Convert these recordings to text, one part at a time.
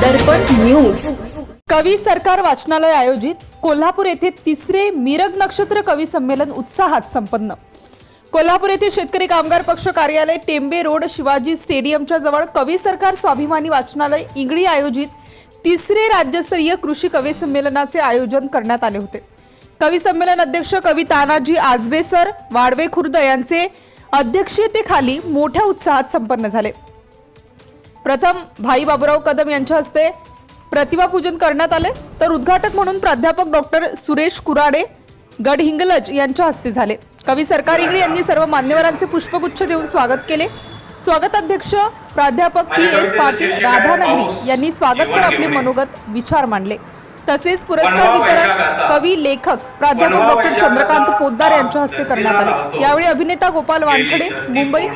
दर्पण news. कवी सरकार वाचनालय आयोजित कोल्हापूर येथे तिसरे मिरग नक्षत्र कवी संमेलन उत्साहात संपन्न. कोल्हापूर येथे शेतकरी कामगार पक्ष कार्यालय टेंबे रोड शिवाजी स्टेडियमच्या जवळ कवी सरकार स्वाभिमानी वाचनालय इंगळी आयोजित तिसरे राज्यस्तरीय कृषी कवी संमेलनाचे आयोजन करण्यात आले होते. कवी संमेलन अध्यक्ष कवी तानाजी आजबे सर वाडवे खुर्द यांचे अध्यक्षतेखाली मोठ्या उत्साहात संपन्न झाले. प्रथम भाई बाबुराव कदम यांच्या हस्ते प्रतिभा पूजन करण्यात आले. तर उद्घाटक म्हणून प्राध्यापक डॉक्टर सुरेश कुराडे गडहिंगलज यांच्या हस्ते झाले. कवी सरकार इंगळे यांनी सर्व मान्यवरांचे पुष्पगुच्छ देऊन स्वागत केले. स्वागताध्यक्ष प्राध्यापक पी एस पाटील राधानगरी यांनी स्वागतपर आपले मनोगत विचार मांडले. तसेच पुरस्कार वितरण कवी लेखक प्राध्यापक डॉक्टर चंद्रकांत पोद्दार यांच्या हस्ते करण्यात आले. यावेळी अभिनेता गोपाल वानखडे मुंबई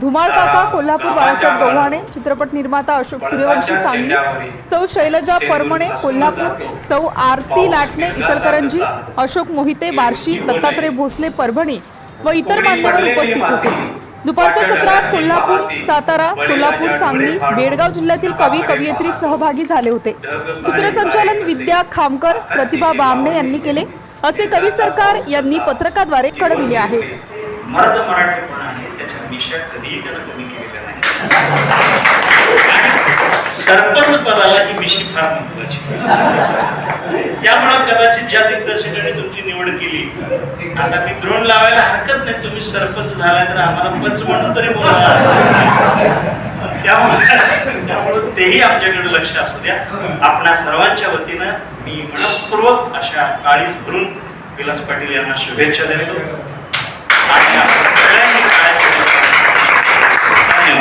धुमाळ काका कोल्हापूर बाळासाहेब गव्हाणे चित्रपट निर्माता अशोक सूर्यवंशी सांगली सौ शैलजा परमणे कोल्हापूर सौ आरती लाटणे इचलकरंजी अशोक मोहिते बार्शी दत्तात्रय भोसले परभणी व इतर मान्यवर उपस्थित होते. दुपारच्या सत्रात कोल्हापूर सातारा सोलापूर सांगली बेळगाव जिल्ह्यातील कवी कवयित्री सहभागी झाले होते. सूत्रसंचालन विद्या खामकर प्रतिभा बामणे यांनी केले. असे कवी सरकार यांनी पत्रकाद्वारे कळविले आहे. सरपंच पदाला ही मिशी फार महत्वाची त्यामुळे कदाचित ज्या दिग्दर्शकाने तुमची निवड केली. आता मी द्रोण लावायला हरकत नाही. तुम्ही सरपंच झालाय तर आम्हाला पंच म्हणून तरी बोला. त्यामुळे त्यामुळे तेही आमच्याकडे लक्ष असू द्या. आपल्या सर्वांच्या वतीनं मी मनपूर्वक अशा काळीज भरून विलास पाटील यांना शुभेच्छा देतो. आणि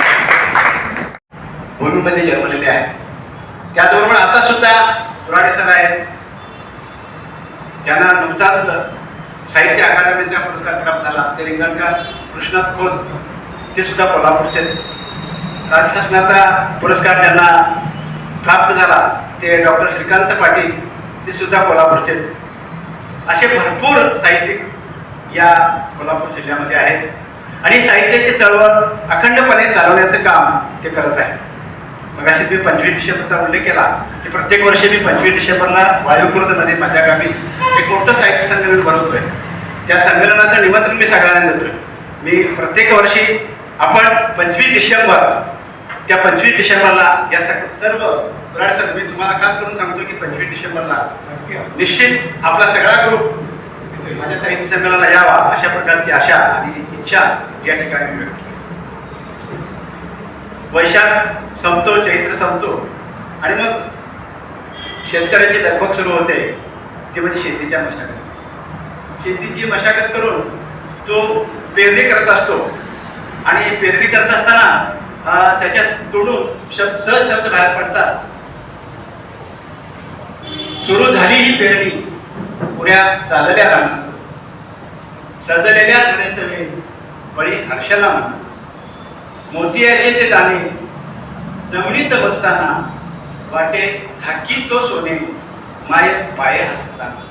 भूमीमध्ये जन्मलेले आहेत. त्याचबरोबर आता सुद्धा पुराणे सर आहेत. त्यांना नुकताच साहित्य अकादमीचा पुरस्कार प्राप्त झाला ते रिंगणकर कृष्णात खोत ते सुद्धा कोल्हापूरचे आहेत. राज्य शासनाचा पुरस्कार ज्यांना प्राप्त झाला ते डॉक्टर श्रीकांत पाटील ते सुद्धा कोल्हापूरचे असे भरपूर साहित्यिक या कोल्हापूर जिल्ह्यामध्ये आहेत. आणि साहित्याची चळवळ अखंडपणे चालवण्याचं काम ते करत आहे मग अशी मी पंचवीस डिसेंबरचा उल्लेख केला की प्रत्येक वर्षी मी पंचवीस डिसेंबरला वायुकृतमध्ये माझ्या गावी एक मोठं साहित्य संमेलन भरवतोय त्या संमेलनाचं निमंत्रण मी सगळ्यांना देतोय. मी प्रत्येक वर्षी आपण पंचवीस डिसेंबर त्या पंचवीस डिसेंबरला या सग- सर्व कुराड सर मी तुम्हाला खास करून सांगतो की पंचवीस डिसेंबरला निश्चित आपला सगळा ग्रुप माझ्या साहित्य संमेलनाला यावा अशा प्रकारची आशा आणि इच्छा या ठिकाणी व्यक्त वैशाख संपतो चैत्र संपतो. आणि मग शेतकऱ्याची लगबग सुरू होते. ते म्हणजे शेतीच्या मशागत. शेतीची मशागत करून तो पेरणी करत असतो. आणि पेरणी करत असताना त्याच्या तोडून शब्द सहज शब्द बाहेर पडतात. सुरू झाली ही पेरणी. पुऱ्या चालल्या राहणार सजलेल्या धरेसवे बळी हर्षाला म्हणा. मोतियाचे ते दाणे. जमिनीत बसताना वाटे झाकी तो सोने. माय पाय हसला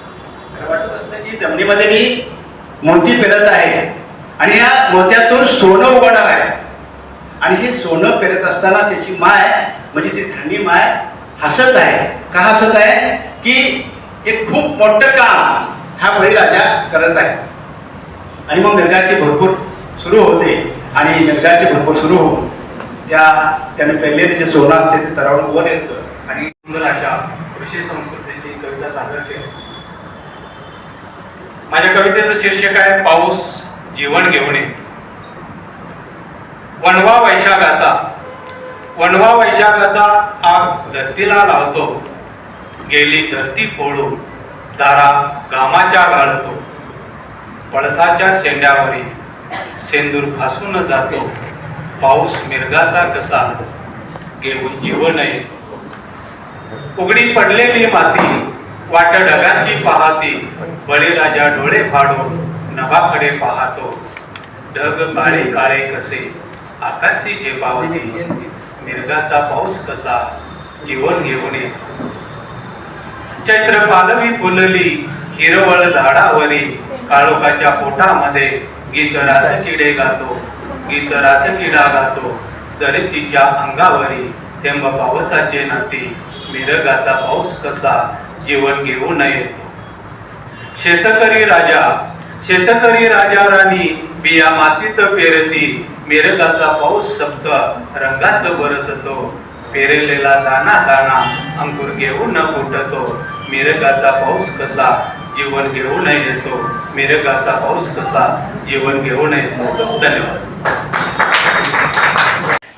खरं वाटत असतं की जमिनीमध्ये मी मोती पेरत आहे आणि या मोत्यातून सोनं उगवणार आहे. आणि हे सोनं पेरत असताना त्याची माय म्हणजे ती धरणी माय हसत आहे. का हसत आहे? की एक खूप मोठं काम हा बळीराजा करत आहे. आणि मग निर्गाची भरपूर सुरू होते. आणि निर्गाची भरपूर सुरू होऊन त्या त्याने पेरलेले जे सोनं असते ते तरावून वर येतं. आणि सुंदर अशा कृषी संस्कृती सादर केलं. माझ्या कवितेचं शीर्षक आहे पाऊस जीवन घेऊन ये. वनवा वैशाखाचा वणवा वैशाखाचा आग धरतीला लावतो. गेली धरती फोडून दारा घामाच्या गाळतो. पळसाच्या शेंड्यावरी सेंदूर फासून जातो. पाऊस मिरगाचा कसा घेऊन जीवन आहे उघडी पडलेली माती वाट ढगांची पाहती बळीराजा डोळे फाडून नभाकडे पाहतो. ढग काळे काळे कसे आकाशी जे पावती निर्गाचा पाऊस कसा जीवन घेऊन चैत्र पालवी फुलली हिरवळ झाडावरी काळोखाच्या पोटामध्ये गीत किडे गातो गीत किडा गातो. तरी तिच्या अंगावरी थेंब पावसाचे नाती मिरगाचा पाऊस कसा जीवन घेऊ नये. शेतकरी राजा शेतकरी राजा राणी बिया मातीत पेरती. मिरगाचा पाऊस सप्त रंगात बरसतो. पेरलेला दाना दाना अंकुर घेऊन फुटतो. मिरगाचा पाऊस कसा? जीवन घेऊन येतो. मिरगाचा पाऊस कसा? जीवन घेऊन येतो. धन्यवाद.